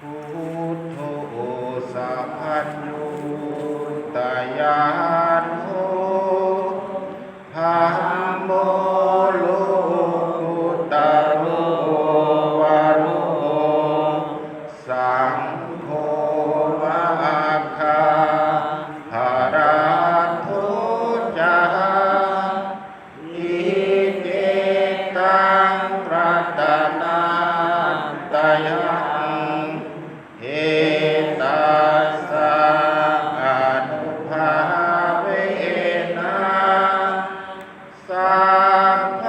พุทโธสัพพัญญู Amen.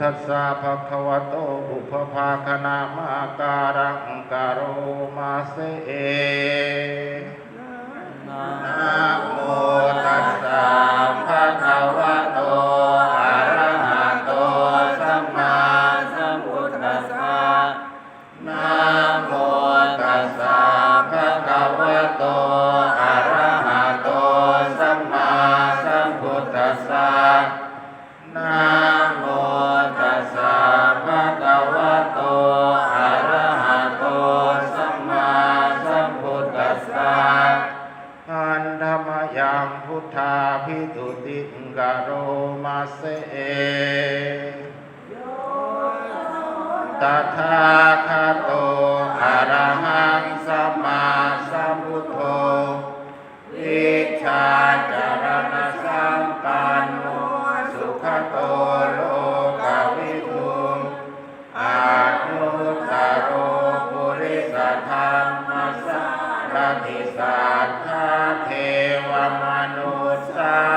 ทัสสะภะคะวะโตบุพภาคนามาการังกโรมาเสนา Dadah.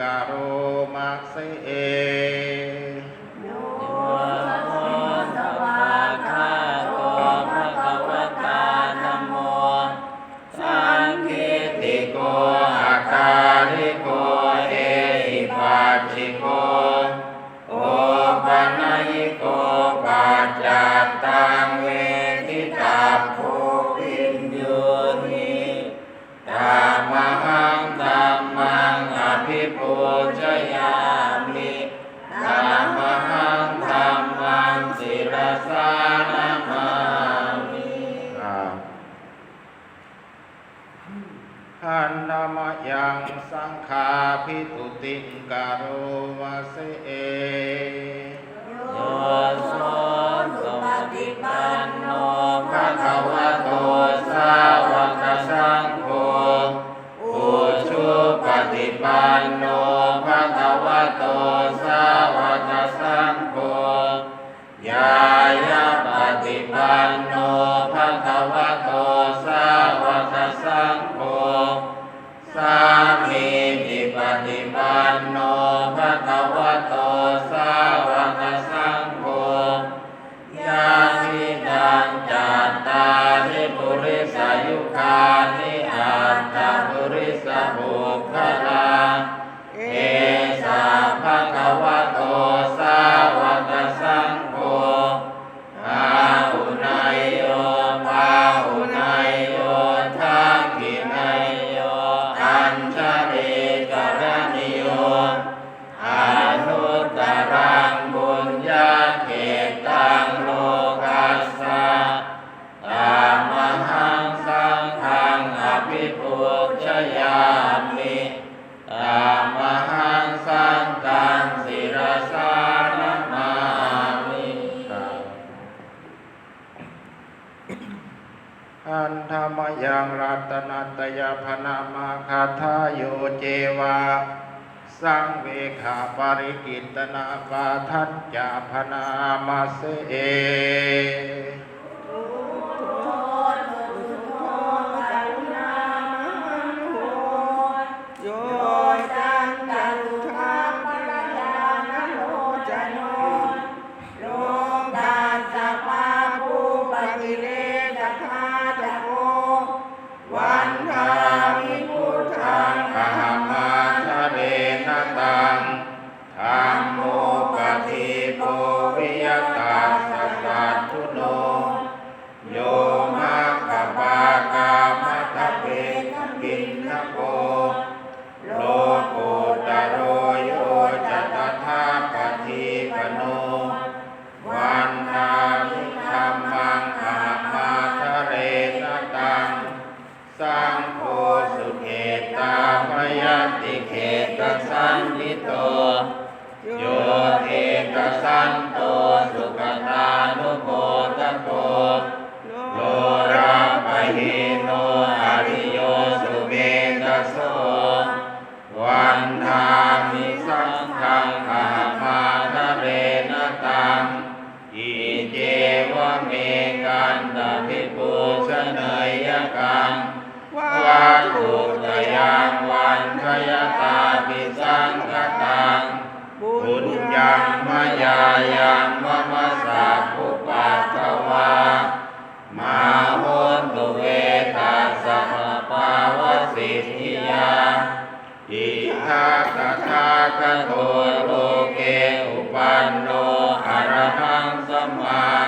กโรมาเส งสังฆาพิตุติงกโรวาเสเอโยโสสุปฏิปันโนภะคะวะโตสาวกสังโฆอุชุปฏิปันโนภะคะวะโตสาวกสังโฆ ยังรัตนัตยพนามาคาทาโยเจวาสังเวขาปริกิตนาปาทัจจพนามาเส สัทตาคโตโลเกอุปันโนอรหังสัมมา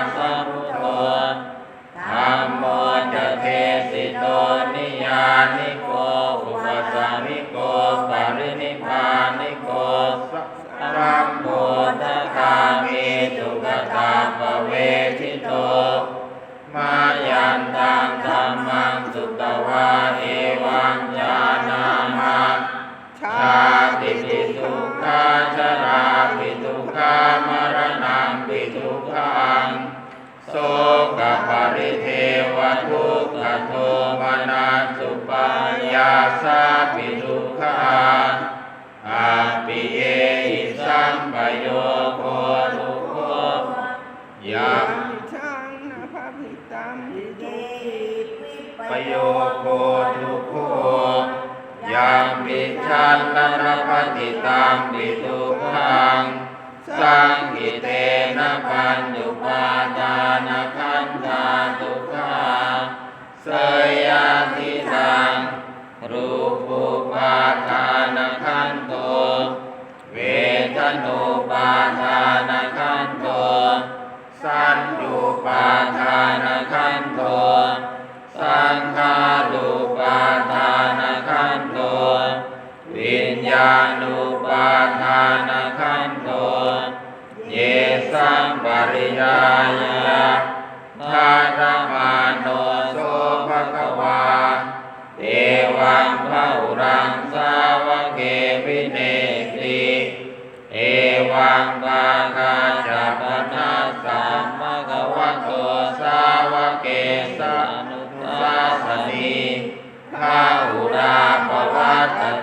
ขโทมนาสุปายาสาปิทุกขาอาปิเยอิสัมปโยโคทุโคยะชังนภะพิตัมิเตปโยโคทุโคยังปิชันนรปฏิตังปิทุขังสังกิเตนะปัญญุปาทานะขันธาตุขัง สยยาทิทังรูปุปาทานขันโต เวทนุปาทาน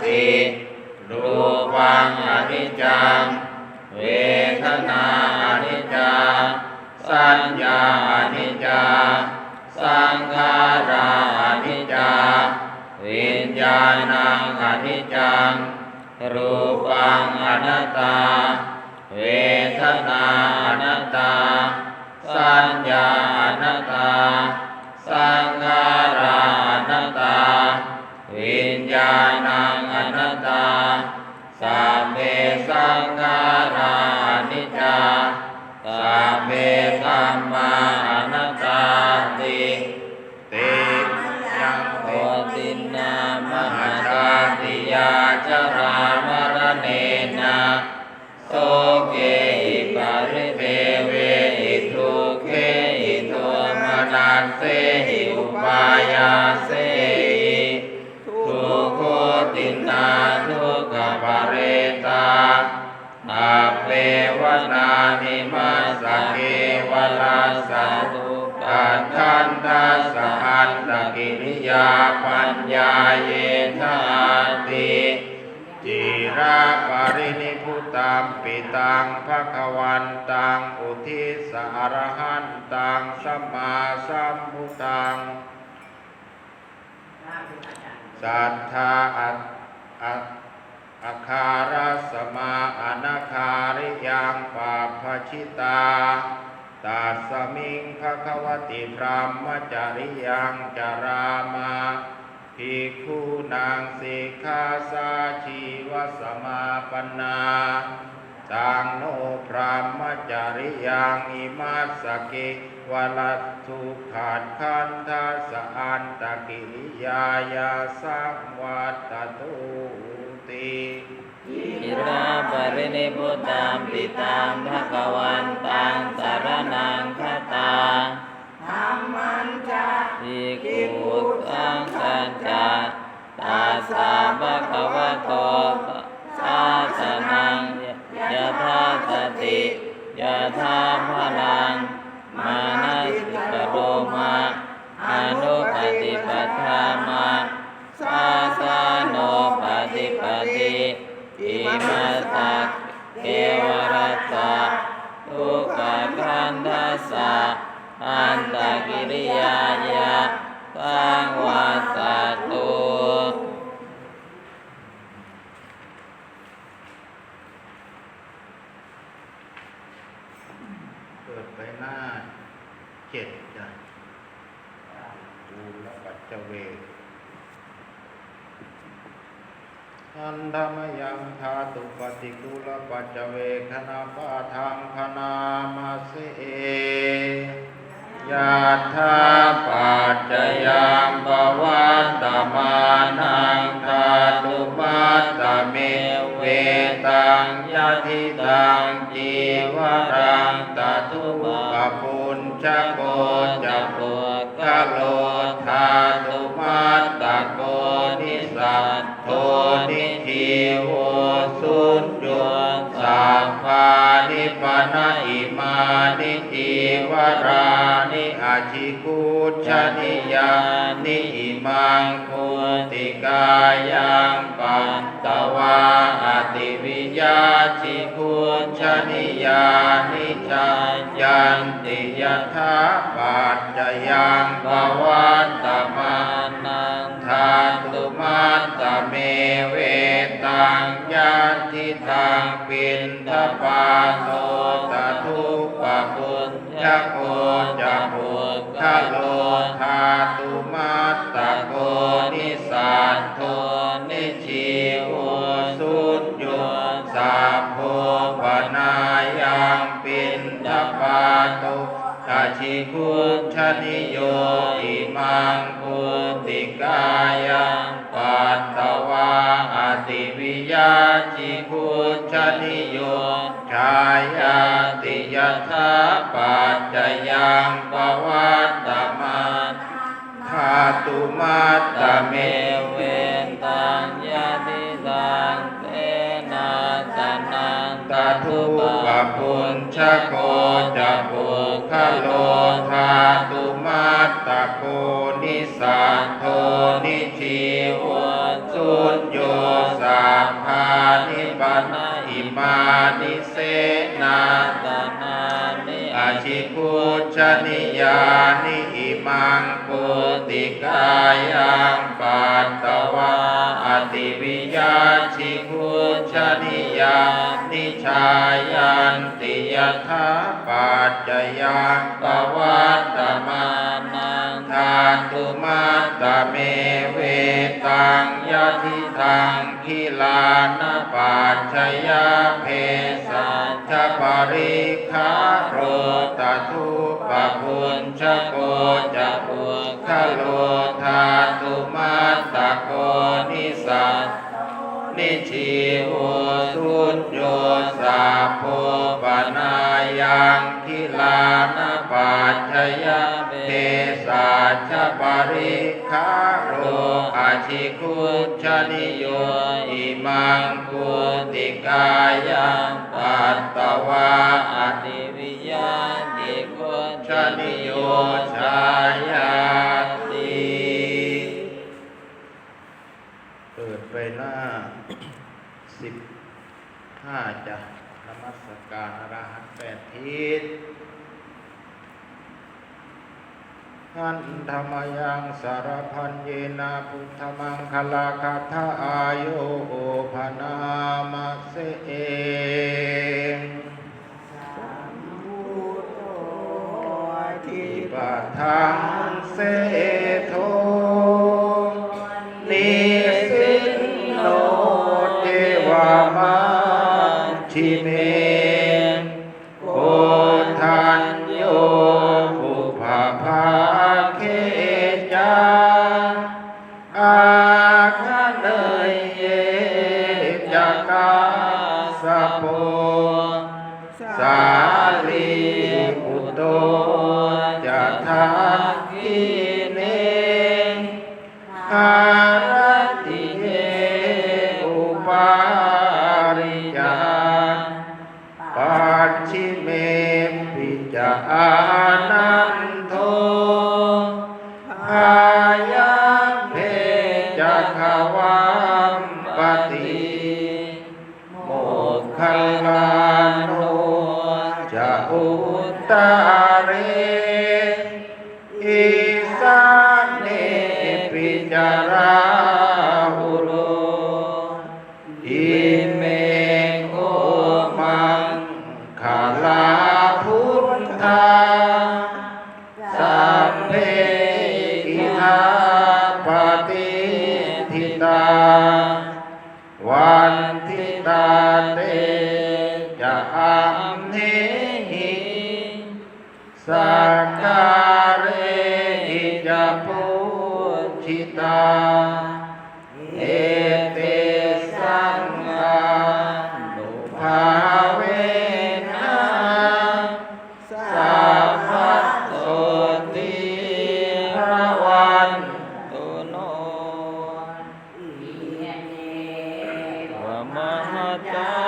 ติรูปังอนิจจัง เวทนาอนิจจาสัญญาอนิจจาสังขาราอนิจจาวิญญาณังอนิจจัง รูปังอนัตตา เวทนาอนัตตา สัญญาอนัตตา สังขา ตังปิตังภะคะวันตังอุทิสารหันตังสัมมาสัมพุทังสัทธาอัตอัตอาคารัสมาอนาคาริยังปาภชิตาตัสมิงภควติพรหมจริยังจารามา ภิกขุนางสิกขาสาชีวสมาปนาตังโนพรหมจริยังอิมัสสกิวลัตทุขาดขันทัสสะอันตกิริยายาสังวัตตุติอิราปรินิพุตังปิตังภะคะวันตังสารนังคตาธรรมันจะ ภิกขุสังสัจจะตาสาภะคะวะโตสาสนังยะธาสติยะธาพลัง มานัสสโรมาอนุปฏิปทามาสาสาโนปฏิปติอิมัสสะเกวรัสสะทุกขันทัสสะ อันตกิริยายะสังวัสตุเปิดไปหน้าเจ็ดจ้ะดูแลปัจเจเวอันธรรมยังธาตุปฏิกุลปัจเวคณาปาทังคณามาเส ยาธาปัจจยังปวัตตมานังธาตุปัตตเมเวตังยะทิตังจีวรังตทุปปปุญชโกจะโกกะโลธาตุมัตตโกนิสัตโทนิทีโวสุญ โยสัพพานิปนะอิมานิจีวรานิอาชิกุชนิยานิอิมังคุติกายังปันตวาอติวิยาชิกุชนิยานิจายันติยถาปัจจยังภวันตมา ปินทปาโตตทุปะปุญญโกจะปุคโลธาตุมัตะโกนิสันโทนิชีโอสุญโยสาโพปนายังปินทปาโตกาชิคุณชนิยายาติยถาปัจจยังปวัตตมันคาตุมัตเมเวตังยะติตังเตนะสนังตาทุปะปุญชโกจะปุคโลธาตุมัตตะโกนิสันโทนิชีวสุญโยสัพพานิปันอิ มานิเสนาตานานิอาชิคุชนิยานิอิมังปุติกายังปัตตวาอติวิยาชิคุชนิยานิชายันติยถาปัจจยังปวัตตมานังทานตุมัตตเมเวตังยะทิทังคิลานปัจชยาเพสัชปริคาโรตทุปะพุญชโกจะปุคโลธาตุมัตตโกนิสัตนิชีโอสุญโยสาโพปนายังคิลานปัจชยเทสา ชปริคาโรอาชิคุชนิโยอิมังคุติกายังปัตตวาอติวิยาติโกชนิโยชายาติเปิดไปหน้าสิบห้าจ้ะนมัสการอรหันต์แปดทิศ อันธรรมยังสารพันเยนาพุทธมังคลาคาถาอายุโอภนามะเสเองพุทโธทิอิปปัฏฐัง อ ท মহাতা